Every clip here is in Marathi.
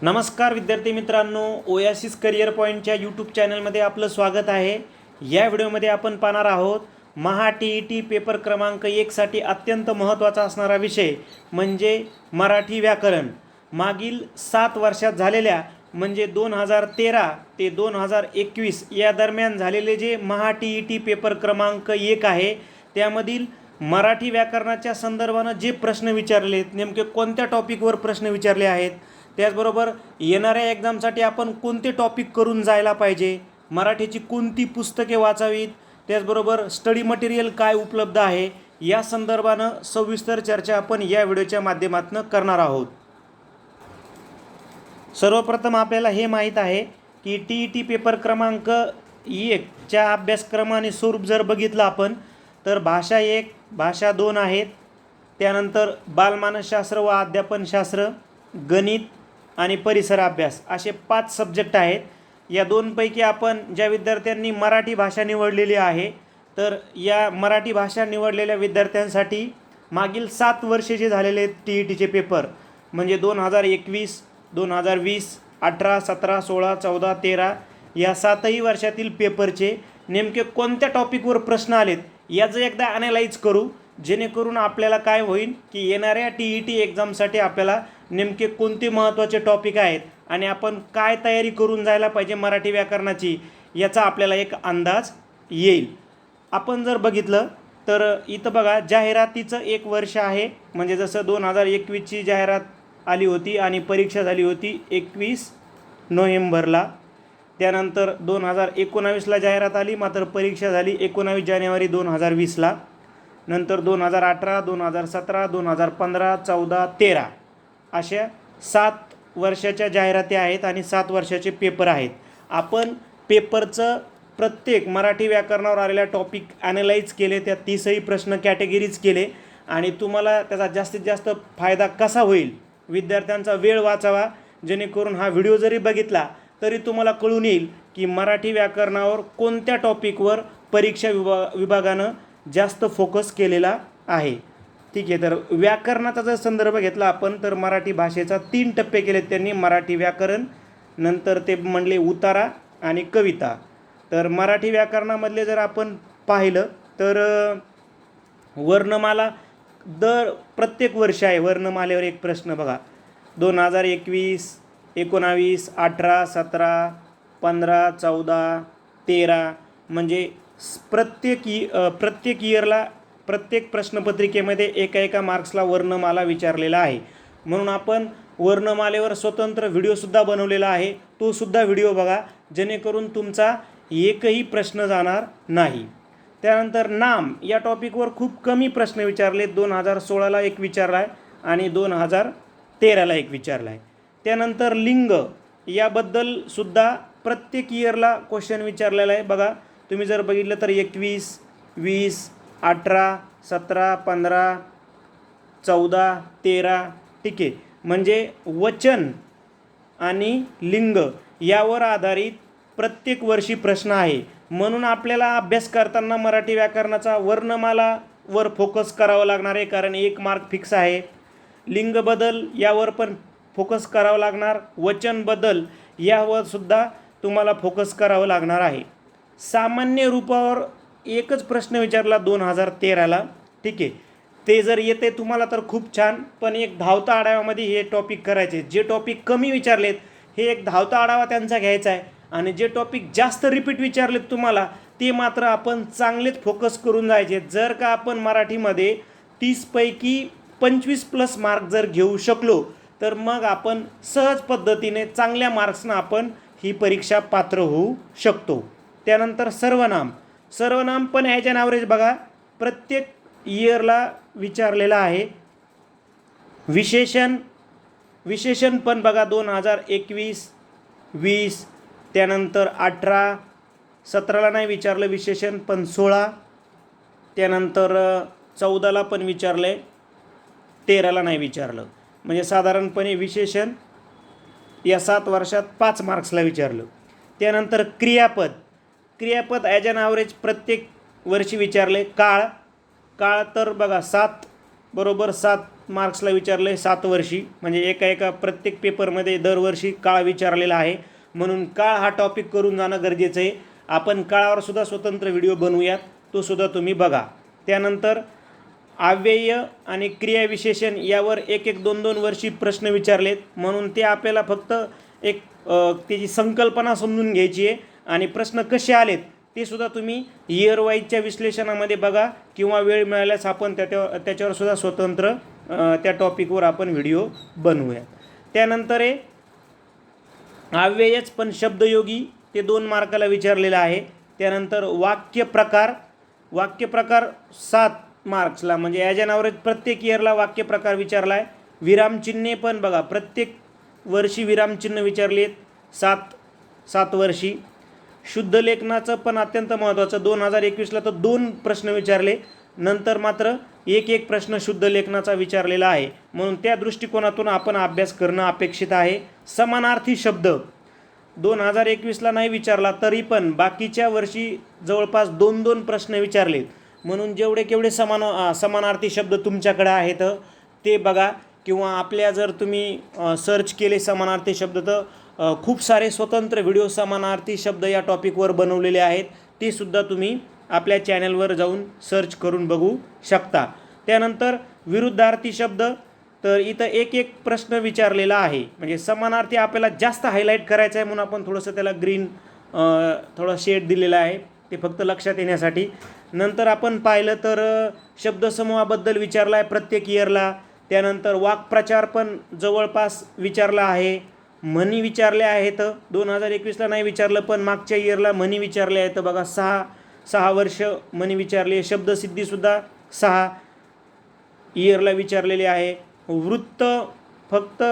नमस्कार विद्यार्थी मित्रांनो ओयासिस करिअर पॉईंटच्या यूट्यूब चॅनलमध्ये आपलं स्वागत आहे. या व्हिडिओमध्ये आपण पाहणार आहोत Maha T E T paper क्रमांक एकसाठी अत्यंत महत्त्वाचा असणारा विषय म्हणजे मराठी व्याकरण. मागील सात वर्षात झालेल्या म्हणजे दोन हजार तेरा ते दोन हजार एकवीस या दरम्यान झालेले जे Maha T E T paper क्रमांक एक आहे त्यामधील मराठी व्याकरणाच्या संदर्भानं जे प्रश्न विचारले आहेत नेमके कोणत्या टॉपिकवर प्रश्न विचारले आहेत त्याचबरोबर येणाऱ्या एक्झामसाठी आपण कोणते टॉपिक करून जायला पाहिजे? मराठीची कोणती पुस्तके वाचावीत? त्याचबरोबर स्टडी मटेरियल काय उपलब्ध आहे? या संदर्भानं सविस्तर चर्चा आपण या व्हिडिओच्या माध्यमातून करणार आहोत. सर्वप्रथम आपल्याला हे माहीत आहे की टी ई टी पेपर क्रमांक एकच्या अभ्यासक्रमाने स्वरूप जर बघितलं आपण तर भाषा एक भाषा दोन आहेत. त्यानंतर बालमानसशास्त्र व अध्यापनशास्त्र गणित आणि परिसर अभ्यास असे पाच सब्जेक्ट आहेत. या दोनपैकी आपण ज्या विद्यार्थ्यांनी मराठी भाषा निवडलेली आहे तर या मराठी भाषा निवडलेल्या विद्यार्थ्यांसाठी मागील सात वर्षे जे झालेले टी ई टीचे पेपर म्हणजे दोन हजार एकवीस दोन हजार वीस अठरा सतरा सोळा चौदा तेरा या सातही वर्षातील पेपरचे नेमके कोणत्या टॉपिकवर प्रश्न आलेत याचं एकदा ॲनालाईज करू. जेणेकरून आपल्याला काय होईल की येणाऱ्या टी ई टी एक्झामसाठी आपल्याला नेमके कोणते महत्त्वाचे टॉपिक आहेत आणि आपण काय तयारी करून जायला पाहिजे मराठी व्याकरणाची याचा आपल्याला एक अंदाज येईल. आपण जर बघितलं तर इथं बघा जाहिरातीचं एक वर्ष आहे. म्हणजे जसं दोन हजार एकवीसची जाहिरात आली होती आणि परीक्षा झाली होती एकवीस नोव्हेंबरला. त्यानंतर दोन हजार एकोणावीसला जाहिरात आली मात्र परीक्षा झाली एकोणावीस जानेवारी दोन हजार वीसला. नंतर दोन हजार अठरा दोन हजार सतरा दोन हजार पंधरा चौदा तेरा. अशा सात वर्षाच्या जाहिराती आहेत आणि सात वर्षाचे पेपर आहेत. आपण पेपरचं प्रत्येक मराठी व्याकरणावर आलेल्या टॉपिक ॲनालाइज केले त्या तीसही प्रश्न कॅटेगरीज केले आणि तुम्हाला त्याचा जास्तीत जास्त फायदा कसा होईल? विद्यार्थ्यांचा वेळ वाचावा. जेणेकरून हा व्हिडिओ जरी बघितला तरी तुम्हाला कळून येईल की मराठी व्याकरणावर कोणत्या टॉपिकवर परीक्षा विभा विभागानं जास्त फोकस केलेला आहे. ठीक आहे तर व्याकरणाचा जर संदर्भ घेतला आपण तर मराठी भाषेचा तीन टप्पे केलेत त्यांनी. मराठी व्याकरण नंतर ते म्हणले उतारा आणि कविता. तर मराठी व्याकरणामधले जर आपण पाहिलं तर वर्णमाला दर प्रत्येक वर्ष आहे. वर्णमालेवर एक प्रश्न बघा. दोन हजार एकवीस एकोणावीस अठरा सतरा पंधरा चौदा तेरा म्हणजे प्रत्येक इ प्रत्येक इयरला प्रत्येक प्रश्नपत्रिकेमध्ये एका एका मार्क्सला वर्णमाला विचारलेला आहे. म्हणून आपण वर्णमालेवर स्वतंत्र व्हिडिओसुद्धा बनवलेला आहे. तोसुद्धा व्हिडिओ बघा जेणेकरून तुमचा एकही प्रश्न जाणार नाही. त्यानंतर नाम या टॉपिकवर खूप कमी प्रश्न विचारले. दोन हजार सोळाला एक विचारला आहे आणि दोन हजार तेराला एक विचारला आहे त्यानंतर लिंग याबद्दल सुद्धा प्रत्येक इयरला क्वेश्चन विचारलेला आहे. बघा तुम्ही जर बघितलं तर एकवीस वीस अठरा सतरा पंधरा चौदा तेरा ठीक आहे म्हणजे वचन आणि लिंग यावर आधारित प्रत्येक वर्षी प्रश्न आहे. म्हणून आपल्याला अभ्यास करताना मराठी व्याकरणाचा वर्णमालावर फोकस करावं लागणार आहे कारण एक मार्क फिक्स आहे. लिंग बदल यावर पण फोकस करावं लागणार. वचन बदल यावर सुद्धा तुम्हाला फोकस करावं लागणार आहे. सामान्य रूपावर एकच प्रश्न विचारला दोन हजार तेराला. ठीक आहे. ते जर येते तुम्हाला तर खूप छान पण एक धावता आढाव्यामध्ये हे टॉपिक करायचे. जे टॉपिक कमी विचारलेत हे एक धावता आढावा त्यांचा घ्यायचा आहे. आणि जे टॉपिक जास्त रिपीट विचारलेत तुम्हाला ते मात्र आपण चांगलेच फोकस करून जायचे. जर का आपण मराठीमध्ये तीसपैकी पंचवीस प्लस मार्क जर घेऊ शकलो तर मग आपण सहज पद्धतीने चांगल्या मार्क्सनं आपण ही परीक्षा पात्र होऊ शकतो. त्यानंतर सर्वनाम. सर्वनाम पण ह्याच्या ॲव्हरेज बघा. प्रत्येक इयरला विचारलेला आहे. विशेषण विशेषण पण बघा दोन हजार एकवीस वीस त्यानंतर अठरा सतराला नाही विचारलं विशेषण पण सोळा त्यानंतर चौदाला पण विचारलं आहे तेराला नाही विचारलं. म्हणजे साधारणपणे विशेषण या सात वर्षात पाच मार्क्सला विचारलं. त्यानंतर क्रियापद. क्रियापद ॲज अन ॲव्हरेज प्रत्येक वर्षी विचारले. काळ. काळ तर बघा सात बरोबर सात मार्क्सला विचारलं आहे सात वर्षी. म्हणजे एका एका प्रत्येक पेपरमध्ये दरवर्षी काळ विचारलेला आहे. म्हणून काळ हा टॉपिक करून जाणं गरजेचं आहे. आपण काळावर सुद्धा स्वतंत्र व्हिडिओ बनवूयात. तो सुद्धा तुम्ही बघा. त्यानंतर अव्यय आणि क्रियाविशेषण यावर एक एक दोन दोन वर्षी प्रश्न विचारलेत. म्हणून ते आपल्याला फक्त एक त्याची संकल्पना समजून घ्यायची आहे. आणि प्रश्न कसे आलेत ते सुद्धा तुम्ही इयर वाईजच्या विश्लेषणामध्ये बघा किंवा वेळ मिळाल्यास आपण त्या त्याच्यावर सुद्धा स्वतंत्र त्या टॉपिकवर आपण व्हिडिओ बनवूया त्यानंतर आहे अव्ययच पण शब्दयोगी ते दोन मार्काला विचारलेलं आहे. त्यानंतर वाक्य प्रकार वाक्य प्रकार सात मार्क्सला म्हणजे ॲज अन ॲव्हरेज प्रत्येक इयरला वाक्य प्रकार विचारला आहे विरामचिन्हे पण बघा प्रत्येक वर्षी विरामचिन्ह विचारले आहेत सात सात वर्षी. शुद्ध लेखनाचं पण अत्यंत महत्त्वाचं दोन हजार एकवीसला तर दोन प्रश्न विचारले. नंतर मात्र एक एक प्रश्न शुद्ध लेखनाचा विचारलेला आहे. म्हणून त्या दृष्टिकोनातून आपण अभ्यास करणं अपेक्षित आहे. समानार्थी शब्द. दोन हजार एकवीसला नाही विचारला तरी पण बाकीच्या वर्षी जवळपास दोन दोन प्रश्न विचारलेत म्हणून जेवढे केवढे समान समानार्थी शब्द तुमच्याकडे आहेत ते बघा. किंवा आपल्या जर तुम्ही सर्च केले समानार्थी शब्द तर खूप सारे स्वतंत्र व्हिडिओ समानार्थी शब्द या टॉपिकवर बनवलेले आहेत. ते सुद्धा तुम्ही आपल्या चॅनलवर जाऊन सर्च करून बघू शकता. त्यानंतर विरुद्धार्थी शब्द तर इथं एक एक प्रश्न विचारलेला आहे. म्हणजे समानार्थी आपल्याला जास्त हायलाईट करायचं आहे म्हणून आपण थोडंसं त्याला ग्रीन थोडं शेड दिलेलं आहे. ते फक्त लक्षात येण्यासाठी. नंतर आपण पाहिलं तर शब्दसमूहाबद्दल विचारला आहे प्रत्येक इयरला त्यानंतर वाक्प्रचार पण जवळपास विचारला आहे. मनी विचारले आहेत दोन हजार एकवीसला नाही विचारलं पण मागच्या इयरला मनी विचारले आहेत बघा सहा सहा वर्ष मनी विचारली आहे. शब्दसिद्धीसुद्धा सहा इयरला विचारलेली आहे. वृत्त फक्त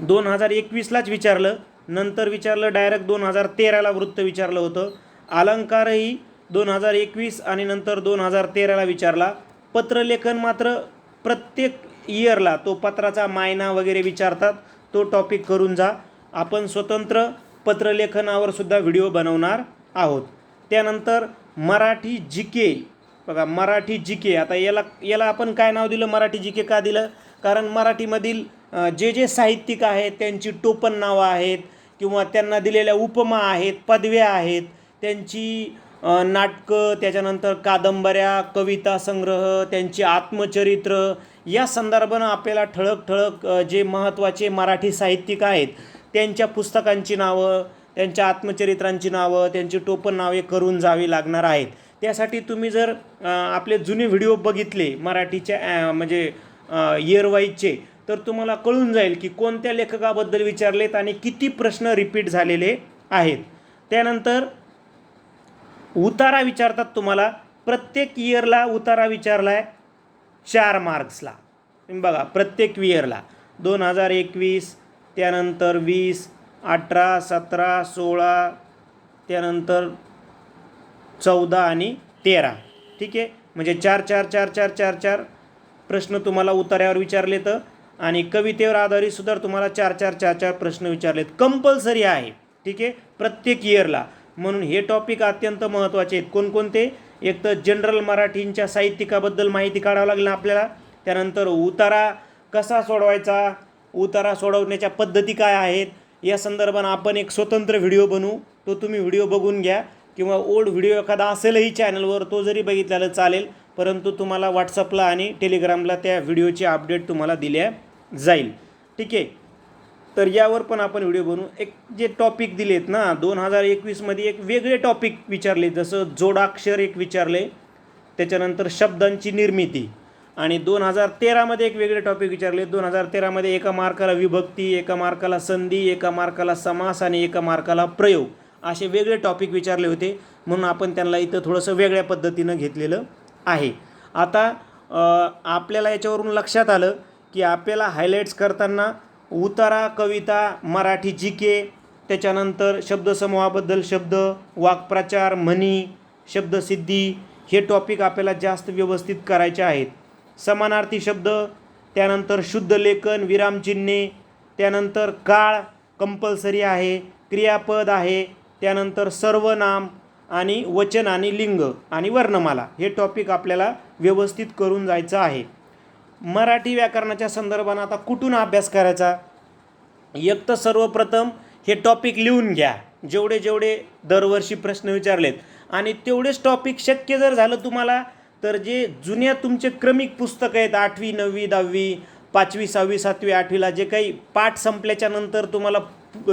दोन हजार एकवीसलाच विचारलं नंतर विचारलं डायरेक्ट दोन हजार तेराला वृत्त विचारलं होतं. अलंकारही दोन हजार एकवीस आणि नंतर दोन हजार तेराला विचारला. पत्रलेखन मात्र प्रत्येक इयरला तो पत्राचा मायना वगैरे विचारतात. तो टॉपिक करून जा. आपण स्वतंत्र पत्रलेखनावर सुद्धा व्हिडिओ बनवणार आहोत. त्यानंतर मराठी जी के बघा मराठी जी के आता याला याला आपण काय नाव दिलं? मराठी जी के का दिलं? कारण मराठीमधील जे जे साहित्यिक आहेत त्यांची टोपण नावं आहेत किंवा त्यांना दिलेल्या उपमा आहेत पदव्या आहेत त्यांची नाटकं त्याच्यानंतर कादंबऱ्या कविता संग्रह त्यांची आत्मचरित्र या संदर्भानं आपल्याला ठळक ठळक जे महत्त्वाचे मराठी साहित्यिक आहेत त्यांच्या पुस्तकांची नावं त्यांच्या आत्मचरित्रांची नावं त्यांची टोपण नावे करून जावी लागणार आहेत. त्यासाठी तुम्ही जर आपले जुने व्हिडिओ बघितले मराठीच्या म्हणजे इयरवाईजचे तर तुम्हाला कळून जाईल की कोणत्या लेखकाबद्दल विचारलेत आणि किती प्रश्न रिपीट झालेले आहेत. त्यानंतर उतारा विचारतात तुम्हाला प्रत्येक इयरला उतारा विचारला आहे चार मार्क्सला. तुम्ही बघा प्रत्येक इयरला दोन हजार एकवीस त्यानंतर वीस अठरा सतरा सोळा त्यानंतर चौदा आणि तेरा. ठीक आहे? म्हणजे चार चार चार चार चार चार प्रश्न तुम्हाला उतार्यावर विचारले तर आणि कवितेवर आधारित सुद्धा तुम्हाला चार चार चार चार प्रश्न विचारलेत. कंपल्सरी आहे. ठीक आहे? प्रत्येक इयरला म्हणून हे टॉपिक अत्यंत महत्त्वाचे आहेत. कोणकोणते? एक तर जनरल मराठींच्या साहित्यिकाबद्दल माहिती काढावं लागेल आपल्याला. त्यानंतर उतारा कसा सोडवायचा? उतारा सोडवण्याच्या पद्धती काय आहेत? या संदर्भात आपण एक स्वतंत्र व्हिडिओ बनवू. तो तुम्ही व्हिडिओ बघून घ्या किंवा ओल्ड व्हिडिओ एखादा असेलही चॅनलवर तो जरी बघितल्याला चालेल परंतु तुम्हाला व्हॉट्सअपला आणि टेलिग्रामला त्या व्हिडिओची अपडेट तुम्हाला दिल्या जाईल. ठीक आहे? तर यावर पण आपण व्हिडिओ बनवू. एक जे टॉपिक दिलेत ना दोन हजार एकवीसमध्ये एक वेगळे टॉपिक विचारले जसं जोडाक्षर एक विचारले त्याच्यानंतर शब्दांची निर्मिती. आणि दोन हजार तेरामध्ये एक वेगळे टॉपिक विचारले दोन हजार तेरामध्ये एका मार्काला विभक्ती एका मार्काला संधी एका मार्काला समास आणि एका मार्काला प्रयोग असे वेगळे टॉपिक विचारले होते. म्हणून आपण त्यांना इथं थोडंसं वेगळ्या पद्धतीनं घेतलेलं आहे. आता आपल्याला याच्यावरून लक्षात आलं की आपल्याला हायलाईट्स करताना उतारा कविता मराठी जी के त्याच्यानंतर शब्दसमूहाबद्दल शब्द वाक्प्रचार म्हणी शब्दसिद्धी हे टॉपिक आपल्याला जास्त व्यवस्थित करायचे आहेत. समानार्थी शब्द त्यानंतर शुद्ध लेखन विरामचिन्हे त्यानंतर काळ कंपल्सरी आहे क्रियापद आहे त्यानंतर सर्वनाम आणि वचन आणि लिंग आणि वर्णमाला हे टॉपिक आपल्याला व्यवस्थित करून जायचं आहे. मराठी व्याकरणाच्या संदर्भानं आता कुठून अभ्यास करायचा? एक तर सर्वप्रथम हे टॉपिक लिहून घ्या. जेवढे जेवढे दरवर्षी प्रश्न विचारलेत. आणि तेवढेच टॉपिक शक्य जर झालं तुम्हाला तर जे जुन्या तुमचे क्रमिक पुस्तकं आहेत आठवी नववी दहावी पाचवी सहावी सातवी आठवीला जे काही पाठ संपल्याच्या नंतर तुम्हाला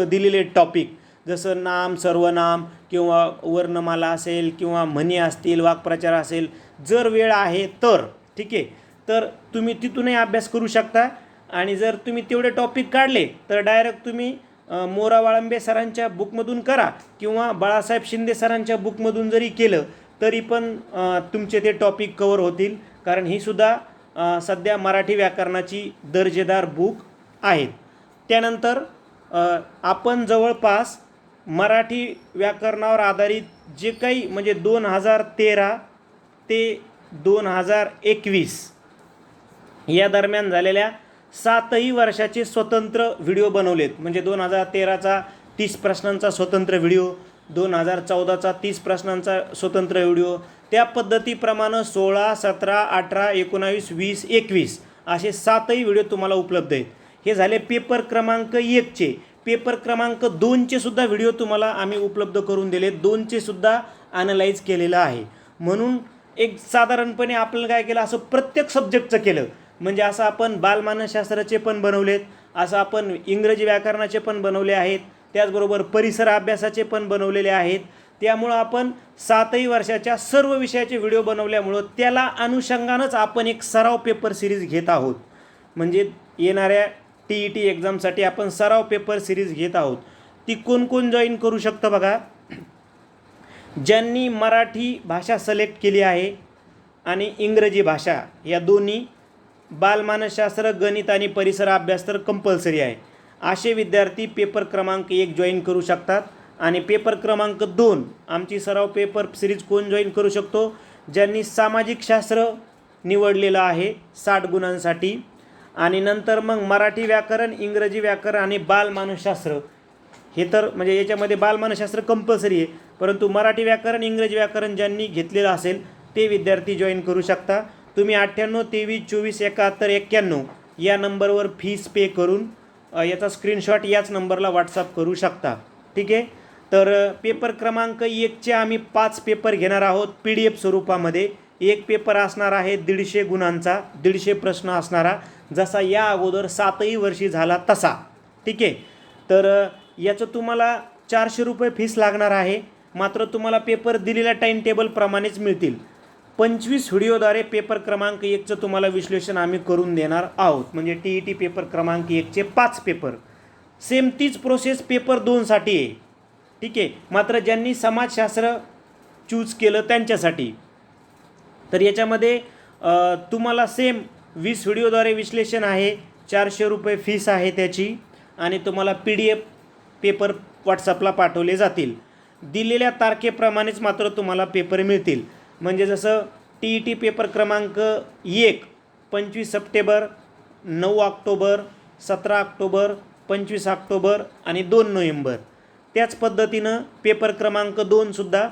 दिलेले टॉपिक जसं नाम सर्वनाम किंवा वर्णमाला असेल किंवा म्हणी असतील वाक्प्रचार असेल जर वेळ आहे तर ठीक आहे? तर तुम्ही तिथूनही अभ्यास करू शकता. आणि जर तुम्ही तेवढे टॉपिक काढले तर डायरेक्ट तुम्ही मोरा वाळंबे सरांच्या बुकमधून करा किंवा बाळासाहेब शिंदे सरांच्या बुकमधून जरी केलं तरी पण तुमचे ते टॉपिक कवर होतील. कारण ही सुद्धा सध्या मराठी व्याकरणाची दर्जेदार बुक आहेत. त्यानंतर आपण जवळपास मराठी व्याकरणावर आधारित जे काही म्हणजे दोन हजार तेरा ते दोन हजार एकवीस या दरम्यान झालेल्या सातही वर्षाचे स्वतंत्र व्हिडिओ बनवलेत. म्हणजे दोन हजार तेराचा तीस प्रश्नांचा स्वतंत्र व्हिडिओ दोन हजार चौदाचा तीस प्रश्नांचा स्वतंत्र व्हिडिओ त्या पद्धतीप्रमाणे सोळा सतरा अठरा एकोणावीस वीस एकवीस असे सातही व्हिडिओ तुम्हाला उपलब्ध आहेत. हे झाले पेपर क्रमांक एकचे. पेपर क्रमांक दोनचे सुद्धा व्हिडिओ तुम्हाला आम्ही उपलब्ध करून दिले दोनचे सुद्धा ॲनलाईज केलेलं आहे. म्हणून एक साधारणपणे आपण काय केलं असं प्रत्येक सब्जेक्टचं केलं. म्हणजे असं आपण बालमानसशास्त्राचे पण बनवलेत असं आपण इंग्रजी व्याकरणाचे पण बनवले आहेत त्याचबरोबर परिसर अभ्यासाचे पण बनवलेले आहेत. त्यामुळं आपण सातही वर्षाच्या सर्व विषयाचे व्हिडिओ बनवल्यामुळं त्याला अनुषंगानंच आपण एक सराव पेपर सिरीज घेत आहोत. म्हणजे येणाऱ्या टी ई टी एक्झामसाठी आपण सराव पेपर सिरीज घेत आहोत. ती कोण कोण जॉईन करू शकतं बघा. ज्यांनी मराठी भाषा सिलेक्ट केली आहे आणि इंग्रजी भाषा या दोन्ही बालमानसशास्त्र गणित आणि परिसर अभ्यास तर कंपल्सरी आहे. असे विद्यार्थी पेपर क्रमांक एक जॉईन करू शकतात आणि पेपर क्रमांक दोन आमची सराव पेपर सिरीज कोण जॉईन करू शकतो? ज्यांनी सामाजिक शास्त्र निवडलेलं आहे साठ गुणांसाठी. आणि नंतर मग मराठी व्याकरण इंग्रजी व्याकरण आणि बालमानसशास्त्र. हे तर म्हणजे याच्यामध्ये बालमानसशास्त्र कंपल्सरी आहे. परंतु मराठी व्याकरण इंग्रजी व्याकरण ज्यांनी घेतलेलं असेल ते विद्यार्थी जॉईन करू शकता. तुम्ही अठ्ठ्याण्णव तेवीस चोवीस एकाहत्तर एक्क्याण्णव या नंबरवर फीस पे करून याचा स्क्रीनशॉट याच नंबरला व्हॉट्सअप करू शकता. ठीक आहे? तर पेपर क्रमांक एकचे आम्ही पाच पेपर घेणार आहोत पी डी एफ स्वरूपामध्ये. एक पेपर असणार आहे दीडशे गुणांचा दीडशे प्रश्न असणारा. जसा या अगोदर सातही वर्षी झाला तसा. ठीक आहे? तर याचं तुम्हाला चारशे रुपये फीस लागणार आहे. मात्र तुम्हाला पेपर दिलेल्या टाईम टेबलप्रमाणेच मिळतील. पंचवीस व्हिडिओद्वारे पेपर क्रमांक एकचं तुम्हाला विश्लेषण आम्ही करून देणार आहोत. म्हणजे टी ई टी पेपर क्रमांक एकचे पाच पेपर. सेम तीच प्रोसेस पेपर दोनसाठी आहे. ठीक आहे? मात्र ज्यांनी समाजशास्त्र चूज केलं त्यांच्यासाठी. तर याच्यामध्ये तुम्हाला सेम वीस व्हिडिओद्वारे विश्लेषण आहे. चारशे रुपये फीस आहे त्याची. आणि तुम्हाला पी डी एफ पेपर व्हॉट्सअपला पाठवले जातील. दिलेल्या तारखेप्रमाणेच मात्र तुम्हाला पेपर मिळतील. म्हणजे जसं टी ई टी पेपर क्रमांक एक पंचवीस सप्टेंबर नऊ ऑक्टोबर सतरा ऑक्टोबर पंचवीस ऑक्टोबर आणि दोन नोव्हेंबर. त्याच पद्धतीनं पेपर क्रमांक दोनसुद्धा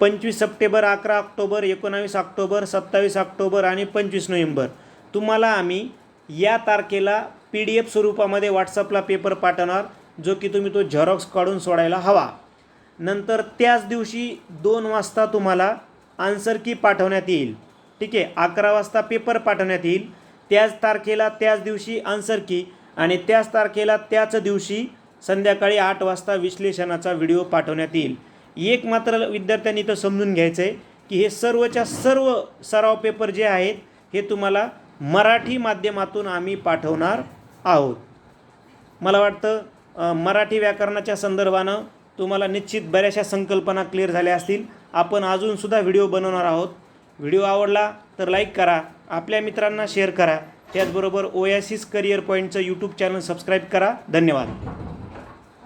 पंचवीस सप्टेंबर अकरा ऑक्टोबर एकोणावीस ऑक्टोबर सत्तावीस ऑक्टोबर आणि पंचवीस नोव्हेंबर. तुम्हाला आम्ही या तारखेला पी डी एफ स्वरूपामध्ये व्हॉट्सअपला पेपर पाठवणार जो की तुम्ही तो झेरॉक्स काढून सोडायला हवा. नंतर त्याच दिवशी दोन वाजता तुम्हाला आन्सर की पाठवण्यात येईल. ठीक आहे? अकरा वाजता पेपर पाठवण्यात येईल. त्याच तारखेला त्याच दिवशी आन्सर की आणि त्याच तारखेला त्याच दिवशी संध्याकाळी आठ वाजता विश्लेषणाचा व्हिडिओ पाठवण्यात येईल. एक मात्र विद्यार्थ्यांनी इथं समजून घ्यायचं आहे की हे सर्वच्या सर्व सराव पेपर जे आहेत हे तुम्हाला मराठी माध्यमातून आम्ही पाठवणार आहोत. मला वाटतं मराठी व्याकरणाच्या संदर्भानं तुम्हाला निश्चित बऱ्याचशा संकल्पना क्लिअर झाल्या असतील. आपण अजूनसुद्धा व्हिडिओ बनवणार आहोत. व्हिडिओ आवडला तर लाईक करा आपल्या मित्रांना शेअर करा. त्याचबरोबर ओयासिस करिअर पॉईंटचं यूट्यूब चॅनल सबस्क्राईब करा. धन्यवाद.